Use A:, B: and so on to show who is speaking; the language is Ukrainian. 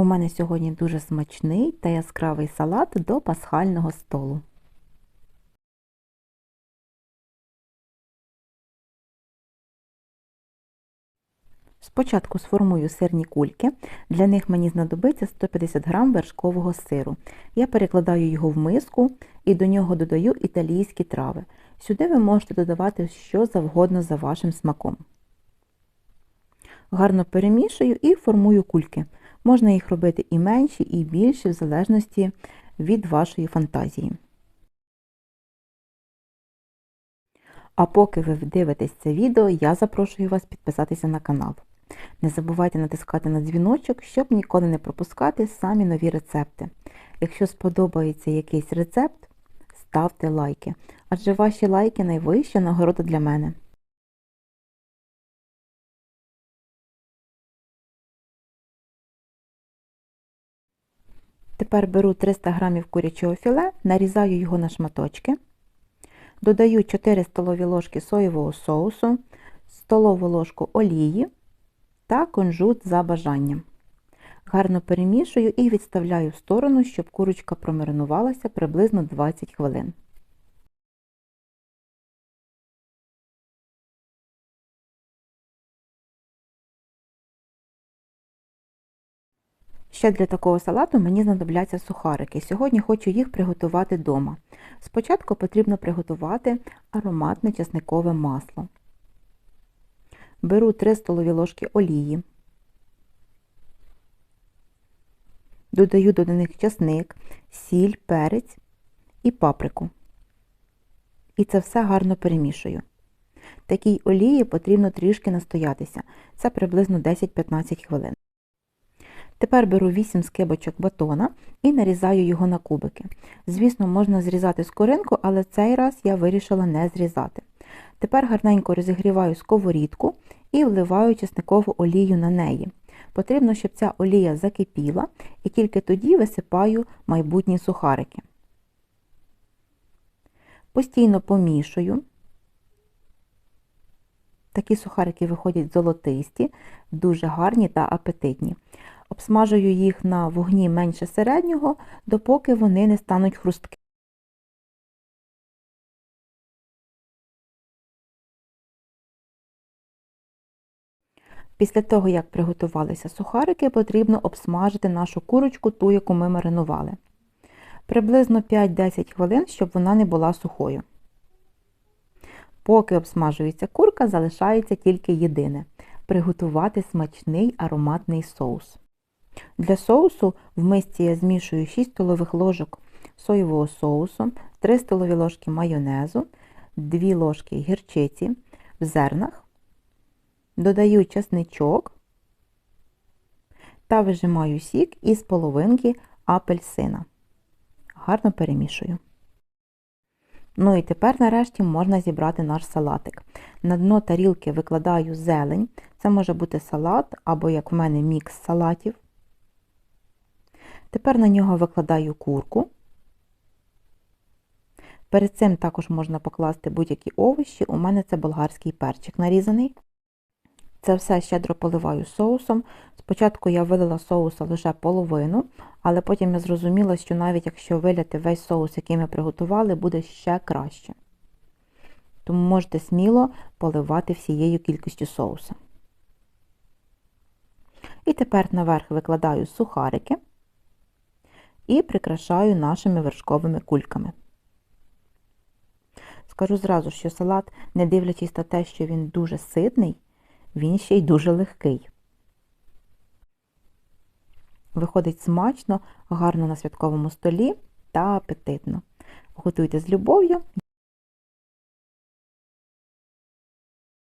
A: У мене сьогодні дуже смачний та яскравий салат до пасхального столу. Спочатку сформую сирні кульки. Для них мені знадобиться 150 г вершкового сиру. Я перекладаю його в миску і до нього додаю італійські трави. Сюди ви можете додавати що завгодно за вашим смаком. Гарно перемішую і формую кульки. Можна їх робити і менші, і більші, в залежності від вашої фантазії. А поки ви дивитесь це відео, я запрошую вас підписатися на канал. Не забувайте натискати на дзвіночок, щоб ніколи не пропускати самі нові рецепти. Якщо сподобається якийсь рецепт, ставте лайки, адже ваші лайки найвища нагорода для мене. Тепер беру 300 г курячого філе, нарізаю його на шматочки, додаю 4 столові ложки соєвого соусу, столову ложку олії та кунжут за бажанням. Гарно перемішую і відставляю в сторону, щоб курочка промаринувалася приблизно 20 хвилин. Ще для такого салату мені знадобляться сухарики. Сьогодні хочу їх приготувати вдома. Спочатку потрібно приготувати ароматне часникове масло. Беру 3 столові ложки олії, додаю до них часник, сіль, перець і паприку. І це все гарно перемішую. Такій олії потрібно трішки настоятися. Це приблизно 10-15 хвилин. Тепер беру 8 скибочок батона і нарізаю його на кубики. Звісно, можна зрізати скоринку, але цей раз я вирішила не зрізати. Тепер гарненько розігріваю сковорідку і вливаю чесникову олію на неї. Потрібно, щоб ця олія закипіла, і тільки тоді висипаю майбутні сухарики. Постійно помішую. Такі сухарики виходять золотисті, дуже гарні та апетитні. Обсмажую їх на вогні менше середнього, допоки вони не стануть хрусткі. Після того, як приготувалися сухарики, потрібно обсмажити нашу курочку, ту, яку ми маринували. Приблизно 5-10 хвилин, щоб вона не була сухою. Поки обсмажується курка, залишається тільки єдине приготувати смачний ароматний соус. Для соусу в мисці я змішую 6 столових ложок соєвого соусу, 3 столові ложки майонезу, 2 ложки гірчиці в зернах, додаю чесничок та вижимаю сік із половинки апельсина. Гарно перемішую. Ну і тепер, нарешті, можна зібрати наш салатик. На дно тарілки викладаю зелень. Це може бути салат або, як в мене, мікс салатів. Тепер на нього викладаю курку. Перед цим також можна покласти будь-які овочі, у мене це болгарський перчик нарізаний. Це все щедро поливаю соусом. Спочатку я вилила соуса лише половину, але потім я зрозуміла, що навіть якщо виляти весь соус, який ми приготували, буде ще краще. Тому можете сміло поливати всією кількістю соуса. І тепер наверх викладаю сухарики і прикрашаю нашими вершковими кульками. Скажу зразу, що салат, не дивлячись на те, що він дуже ситний, він ще й дуже легкий. Виходить смачно, гарно на святковому столі та апетитно. Готуйте з любов'ю,